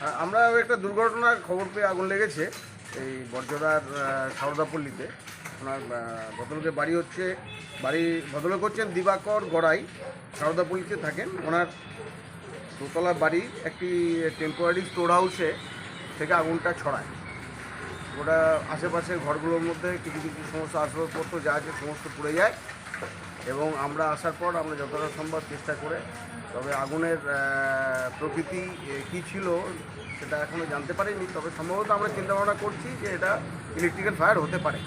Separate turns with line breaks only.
আমরা একটা দুর্ঘটনার খবর পেয়ে আগুন লেগেছে। এই বর্জদার সারদাপল্লীতে। ওনার ভদ্রলোকের বাড়ি হচ্ছে, বাড়ি ভদ্রলোক হচ্ছেন দিবাকর গড়াই। সারদাপল্লীতে থাকেন। ওনার দোতলা বাড়ি একটি টেম্পোরারি স্টোর হাউসে থেকে আগুনটা ছড়ায়। ওটা আশেপাশের ঘরগুলোর মধ্যে কিছু কিছু সমস্ত আসবাবপত্র যা আছে সমস্ত পুড়ে যায়। এবং আমরা আসার পর আমরা যতটা সম্ভব চেষ্টা করে, তবে আগুনের প্রকৃতি কি ছিল সেটা এখনও জানতে পারিনি, তবে সম্ভবত আমরা চিন্তা ভাবনা করছি যে এটা ইলেকট্রিক্যাল ফায়ার হতে পারে।